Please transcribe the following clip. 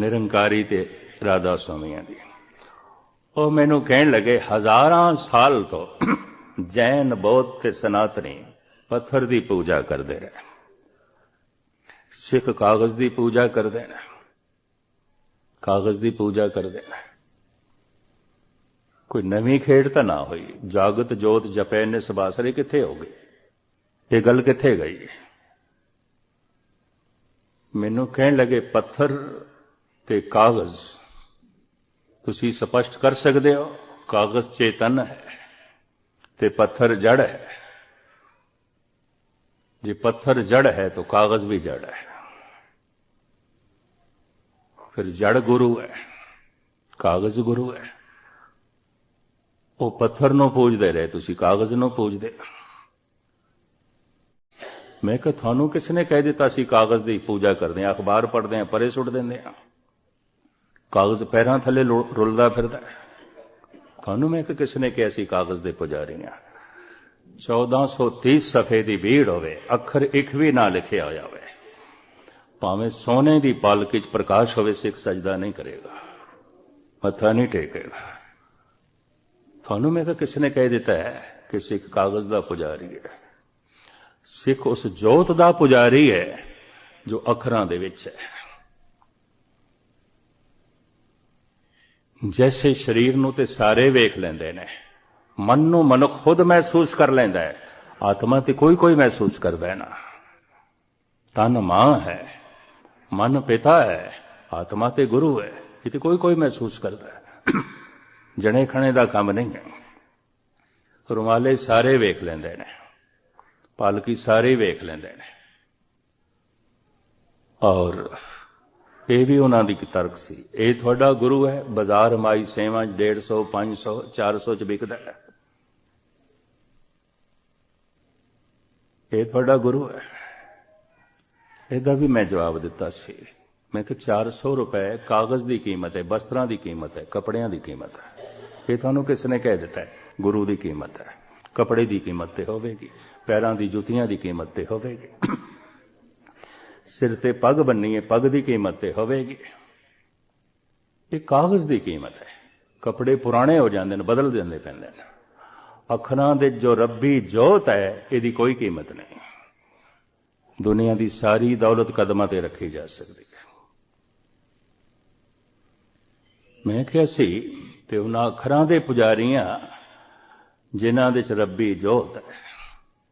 ਨਿਰੰਕਾਰੀ ਤੇ ਰਾਧਾ ਸਵਾਮੀਆਂ ਦੀ। ਉਹ ਮੈਨੂੰ ਕਹਿਣ ਲੱਗੇ, ਹਜ਼ਾਰਾਂ ਸਾਲ ਤੋਂ ਜੈਨ ਬੌਧ ਤੇ ਸਨਾਤਨੀ ਪੱਥਰ ਦੀ ਪੂਜਾ ਕਰਦੇ ਰਹੇ। ਸਿੱਖ ਕਾਗਜ਼ ਦੀ ਪੂਜਾ ਕਰਦੇ ਨੇ। ਕਾਗਜ਼ ਦੀ ਪੂਜਾ ਕਰਦੇ ਨੇ। ਕੋਈ ਨਵੀਂ ਖੇਡ ਤਾਂ ਨਾ ਹੋਈ। ਜਾਗਤ ਜੋਤ ਜਪੈ ਨੇ ਸਬਾਸਰੇ ਕਿੱਥੇ ਹੋ ਗਈ? ਇਹ ਗੱਲ ਕਿੱਥੇ ਗਈ? ਮੈਨੂੰ ਕਹਿਣ ਲੱਗੇ, ਪੱਥਰ ਤੇ ਕਾਗਜ਼। ਤੁਸੀਂ ਸਪਸ਼ਟ ਕਰ ਸਕਦੇ ਹੋ, ਕਾਗਜ਼ ਚੇਤਨ ਹੈ ਤੇ ਪੱਥਰ ਜੜ ਹੈ। ਜੇ ਪੱਥਰ ਜੜ ਹੈ ਤਾਂ ਕਾਗਜ਼ ਵੀ ਜੜ ਹੈ। ਫਿਰ ਜੜ ਗੁਰੂ ਹੈ, ਕਾਗਜ਼ ਗੁਰੂ ਹੈ। ਉਹ ਪੱਥਰ ਨੂੰ ਪੂਜਦੇ ਰਹੇ, ਤੁਸੀਂ ਕਾਗਜ਼ ਨੂੰ ਪੂਜਦੇ। ਮੈਂ ਕਿਹਾ, ਤੁਹਾਨੂੰ ਕਿਸ ਨੇ ਕਹਿ ਦਿੱਤਾ ਸੀ, ਕਾਗਜ਼ ਦੀ ਪੂਜਾ ਕਰਦੇ ਆ, ਅਖਬਾਰ ਪੜ੍ਹਦੇ ਆ ਪਰੇ ਸੁੱਟ ਦਿੰਦੇ ਆ? ਕਾਗਜ਼ ਪੈਰਾਂ ਥੱਲੇ ਰੁਲਦਾ ਫਿਰਦਾ ਤੁਹਾਨੂੰ ਮੈਂ ਕਿਹਾ ਕਿਸ ਨੇ ਕਿਹਾ ਸੀ, ਕਾਗਜ਼ ਦੇ ਪੁਜਾਰੀ ਆ 1430 ਸਫੇ ਦੀ ਭੀੜ ਹੋਵੇ, ਅੱਖਰ ਇੱਕ ਵੀ ਨਾ ਲਿਖਿਆ ਹੋਇਆ ਹੋਵੇ ਭਾਵੇਂ ਸੋਨੇ ਦੀ ਪਾਲਕੀ 'ਚ ਪ੍ਰਕਾਸ਼ ਹੋਵੇ, ਸਿੱਖ ਸਜਦਾ ਨਹੀਂ ਕਰੇਗਾ। ਮੱਥਾ ਨਹੀਂ ਟੇਕੇਗਾ। ਤੁਹਾਨੂੰ ਮੈਂ ਕਿਹਾ ਕਿਸ ਨੇ ਕਹਿ ਦਿੱਤਾ ਹੈ ਕਿ ਸਿੱਖ ਕਾਗਜ਼ ਦਾ ਪੁਜਾਰੀ ਹੈ। ਸਿੱਖ ਉਸ ਜੋਤ ਦਾ ਪੁਜਾਰੀ ਹੈ ਜੋ ਅੱਖਰਾਂ ਦੇ ਵਿੱਚ ਹੈ। ਜੈਸੇ ਸਰੀਰ ਨੂੰ ਤੇ ਸਾਰੇ ਵੇਖ ਲੈਂਦੇ ਨੇ ਮਨ ਨੂੰ ਮਨੁੱਖ ਖੁਦ ਮਹਿਸੂਸ ਕਰ ਲੈਂਦਾ ਹੈ ਆਤਮਾ ਤੇ ਕੋਈ ਕੋਈ ਮਹਿਸੂਸ ਕਰਦਾ ਨਾ ਤਨ ਮਾਂ ਹੈ ਮਨ ਪਿਤਾ ਹੈ ਆਤਮਾ ਤੇ ਗੁਰੂ ਹੈ ਇਹ ਤੇ ਕੋਈ ਕੋਈ ਮਹਿਸੂਸ ਕਰਦਾ ਹੈ ਜਣੇ ਖਣੇ ਦਾ ਕੰਮ ਨਹੀਂ ਹੈ ਰੁਮਾਲੇ ਸਾਰੇ ਵੇਖ ਲੈਂਦੇ ਨੇ ਪਾਲਕੀ ਸਾਰੇ ਵੇਖ ਲੈਂਦੇ ਨੇ ਔਰ ਇਹ ਵੀ ਉਹਨਾਂ ਦੀ ਤਰਕ ਸੀ। ਇਹ ਤੁਹਾਡਾ ਗੁਰੂ ਹੈ, ਬਾਜ਼ਾਰ ਮਾਈ ਸੇਵਾ 150 500 400 ਚ ਵਿਕਦਾ ਹੈ। ਇਹ ਤੁਹਾਡਾ ਗੁਰੂ ਹੈ। ਇਹਦਾ ਵੀ ਮੈਂ ਜਵਾਬ ਦਿੱਤਾ ਸੀ। ਮੈਂ ਕਿ 400 ਰੁਪਏ ਕਾਗਜ਼ ਦੀ ਕੀਮਤ ਹੈ, ਬਸਤਰਾਂ ਦੀ ਕੀਮਤ ਹੈ, ਕੱਪੜਿਆਂ ਦੀ ਕੀਮਤ ਹੈ। ਇਹ ਤੁਹਾਨੂੰ ਕਿਸ ਨੇ ਕਹਿ ਦਿੱਤਾ ਹੈ? ਗੁਰੂ ਦੀ ਕੀਮਤ ਹੈ। ਕੱਪੜੇ ਦੀ ਕੀਮਤ ਤੇ ਹੋਵੇਗੀ, ਪੈਰਾਂ ਦੀ ਜੁੱਤੀਆਂ ਦੀ ਕੀਮਤ ਤੇ ਹੋਵੇਗੀ। ਸਿਰ ਤੇ ਪੱਗ ਬੰਨੀ ਹੈ ਪੱਗ ਦੀ ਕੀਮਤ ਤੇ ਹੋਵੇਗੀ। ਇਹ ਕਾਗਜ਼ ਦੀ ਕੀਮਤ ਹੈ। ਕੱਪੜੇ ਪੁਰਾਣੇ ਹੋ ਜਾਂਦੇ ਨੇ, ਬਦਲ ਦਿੰਦੇ ਪੈਂਦੇ ਨੇ। ਅੱਖਰਾਂ ਦੇ ਜੋ ਰੱਬੀ ਜੋਤ ਹੈ, ਇਹਦੀ ਕੋਈ ਕੀਮਤ ਨਹੀਂ। ਦੁਨੀਆ ਦੀ ਸਾਰੀ ਦੌਲਤ ਕਦਮਾਂ ਤੇ ਰੱਖੀ ਜਾ ਸਕਦੀ ਹੈ। ਮੈਂ ਕਿਹਾ ਸੀ, ਤੇ ਉਹਨਾਂ ਅੱਖਰਾਂ ਦੇ ਪੁਜਾਰੀਆਂ, ਜਿਨ੍ਹਾਂ ਦੇ ਚ ਰੱਬੀ ਜੋਤ ਹੈ।